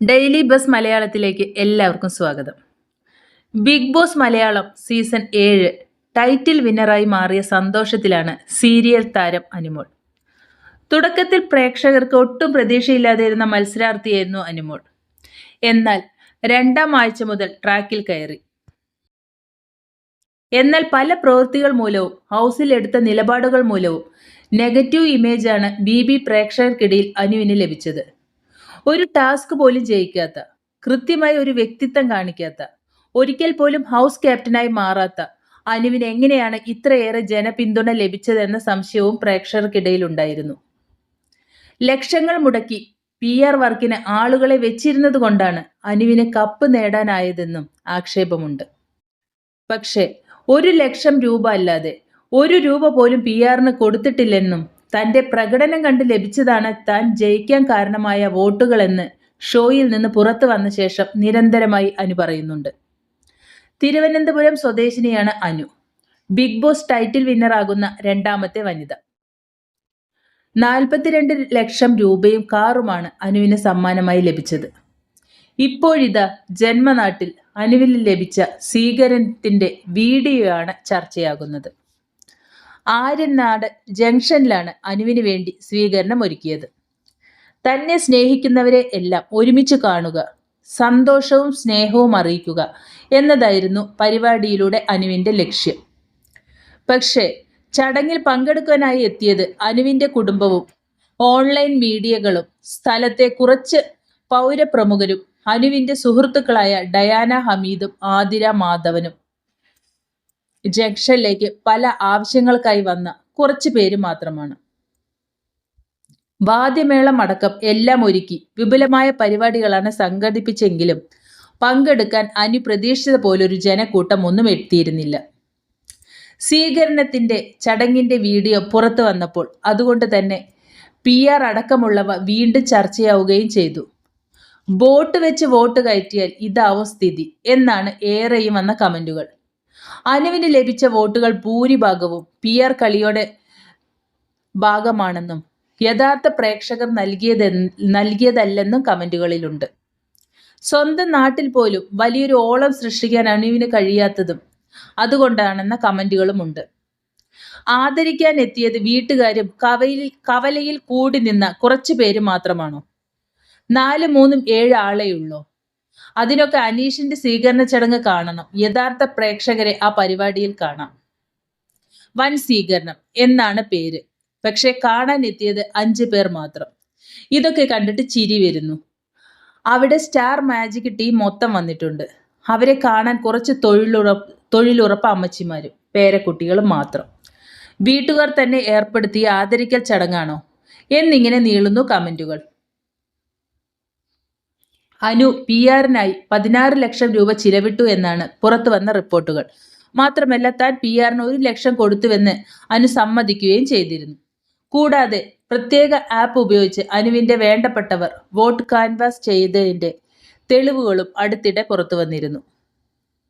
Daily bus മലയാളത്തിലേക്ക് എല്ലാവർക്കും സ്വാഗതം. ബിഗ് ബോസ് മലയാളം സീസൺ ഏഴ് ടൈറ്റിൽ വിന്നറായി മാറിയ സന്തോഷത്തിലാണ് സീരിയൽ താരം അനുമോൾ. തുടക്കത്തിൽ പ്രേക്ഷകർക്ക് ഒട്ടും പ്രതീക്ഷയില്ലാതിരുന്ന മത്സരാർത്ഥിയായിരുന്നു അനുമോൾ. എന്നാൽ രണ്ടാം ആഴ്ച മുതൽ ട്രാക്കിൽ കയറി. എന്നാൽ പല പ്രവൃത്തികൾ മൂലവും ഹൗസിൽ എടുത്ത നിലപാടുകൾ മൂലവും നെഗറ്റീവ് ഇമേജാണ് ബി ബി പ്രേക്ഷകർക്കിടയിൽ അനുവിന് ലഭിച്ചത്. ഒരു ടാസ്ക് പോലും ജയിക്കാത്ത കൃത്യമായി ഒരു വ്യക്തിത്വം കാണിക്കാത്ത ഒരിക്കൽ പോലും ഹൗസ് ക്യാപ്റ്റനായി മാറാത്ത അനുവിന് എങ്ങനെയാണ് ഇത്രയേറെ ജനപിന്തുണ ലഭിച്ചതെന്ന സംശയവും പ്രേക്ഷകർക്കിടയിൽ ഉണ്ടായിരുന്നു ലക്ഷങ്ങൾ മുടക്കി പി ആർ വർക്കിന് ആളുകളെ വെച്ചിരുന്നത് കൊണ്ടാണ് അനുവിന് കപ്പ് നേടാനായതെന്നും ആക്ഷേപമുണ്ട്. പക്ഷേ ഒരു ലക്ഷം രൂപ അല്ലാതെ ഒരു രൂപ പോലും പി ആറിന് കൊടുത്തിട്ടില്ലെന്നും തന്റെ പ്രകടനം കണ്ട് ലഭിച്ചതാണ് താൻ ജയിക്കാൻ കാരണമായ വോട്ടുകളെന്ന് ഷോയിൽ നിന്ന് പുറത്തു വന്ന ശേഷം നിരന്തരമായി അനു പറയുന്നുണ്ട്. തിരുവനന്തപുരം സ്വദേശിനിയാണ് അനു. ബിഗ് ബോസ് ടൈറ്റിൽ വിന്നറാകുന്ന രണ്ടാമത്തെ വനിത. നാൽപ്പത്തിരണ്ട് ലക്ഷം രൂപയും കാറുമാണ് അനുവിന് സമ്മാനമായി ലഭിച്ചത്. ഇപ്പോഴിതാ ജന്മനാട്ടിൽ അനുവിന് ലഭിച്ച സ്വീകരണത്തിന്റെ ആണ് ചർച്ചയാകുന്നത്. ആര്യനാട് ജംഗ്ഷനിലാണ് അനുവിന് വേണ്ടി സ്വീകരണം ഒരുക്കിയത്. തന്നെ സ്നേഹിക്കുന്നവരെ എല്ലാം ഒരുമിച്ച് കാണുക സന്തോഷവും സ്നേഹവും അറിയിക്കുക എന്നതായിരുന്നു പരിപാടിയിലൂടെ അനുവിന്റെ ലക്ഷ്യം. പക്ഷേ ചടങ്ങിൽ പങ്കെടുക്കാനായി എത്തിയത് അനുവിന്റെ കുടുംബവും ഓൺലൈൻ മീഡിയകളും സ്ഥലത്തെ കുറച്ച് പൗരപ്രമുഖരും അനുവിന്റെ സുഹൃത്തുക്കളായ ഡയാന ഹമീദും ആതിര മാധവനും. ജംഗ്ഷനിലേക്ക് പല ആവശ്യങ്ങൾക്കായി വന്ന കുറച്ചു പേര് മാത്രമാണ്. വാദ്യമേളം അടക്കം എല്ലാം ഒരുക്കി വിപുലമായ പരിപാടികളാണ് സംഘടിപ്പിച്ചെങ്കിലും പങ്കെടുക്കാൻ അനു പ്രതീക്ഷിത പോലൊരു ജനക്കൂട്ടം ഒന്നും എത്തിയിരുന്നില്ല. സ്വീകരണത്തിന്റെ ചടങ്ങിന്റെ വീഡിയോ പുറത്തു വന്നപ്പോൾ അതുകൊണ്ട് തന്നെ പി ആർ അടക്കമുള്ളവ വീണ്ടും ചർച്ചയാവുകയും ചെയ്തു. ബോട്ട് വെച്ച് വോട്ട് കയറ്റിയാൽ ഇതാവും സ്ഥിതി എന്നാണ് ഏറെയും വന്ന കമന്റുകൾ. അനുവിന് ലഭിച്ച വോട്ടുകൾ ഭൂരിഭാഗവും പി ആർ കളിയുടെ ഭാഗമാണെന്നും യഥാർത്ഥ പ്രേക്ഷകർ നൽകിയത് നൽകിയതല്ലെന്നും കമന്റുകളിലുണ്ട്. സ്വന്തം നാട്ടിൽ പോലും വലിയൊരു ഓളം സൃഷ്ടിക്കാൻ അനുവിന് കഴിയാത്തതും അതുകൊണ്ടാണെന്ന കമന്റുകളുമുണ്ട്. ആദരിക്കാൻ എത്തിയത് വീട്ടുകാരും കവയിൽ കവലയിൽ കൂടി നിന്ന കുറച്ചു പേര് മാത്രമാണോ? നാല് മൂന്നും ഏഴ് ആളെയുള്ളൂ? അതിനൊക്കെ അനീഷിന്റെ സ്വീകരണ ചടങ്ങ് കാണണം. യഥാർത്ഥ പ്രേക്ഷകരെ ആ പരിപാടിയിൽ കാണാം. വൻ സ്വീകരണം എന്നാണ് പേര്. പക്ഷെ കാണാൻ എത്തിയത് അഞ്ചു പേർ മാത്രം. ഇതൊക്കെ കണ്ടിട്ട് ചിരി വരുന്നു. അവിടെ സ്റ്റാർ മാജിക് ടീം മൊത്തം വന്നിട്ടുണ്ട്. അവരെ കാണാൻ കുറച്ച് തൊഴിലുറപ്പ് തൊഴിലുറപ്പ് അമ്മച്ചിമാരും പേരക്കുട്ടികളും മാത്രം. വീട്ടുകാർ തന്നെ ഏർപ്പെടുത്തിയ ആദരിക്കൽ ചടങ്ങാണോ? എന്നിങ്ങനെ നീളുന്നു കമന്റുകൾ. അനു പി ആറിനായി പതിനാറ് ലക്ഷം രൂപ ചിലവിട്ടു എന്നാണ് പുറത്തു വന്ന റിപ്പോർട്ടുകൾ. മാത്രമല്ല താൻ പി ആറിന് ഒരു ലക്ഷം കൊടുത്തുവെന്ന് അനു സമ്മതിക്കുകയും ചെയ്തിരുന്നു. കൂടാതെ പ്രത്യേക ആപ്പ് ഉപയോഗിച്ച് അനുവിന്റെ വേണ്ടപ്പെട്ടവർ വോട്ട് കാൻവാസ് ചെയ്തതിന്റെ തെളിവുകളും അടുത്തിടെ പുറത്തു വന്നിരുന്നു.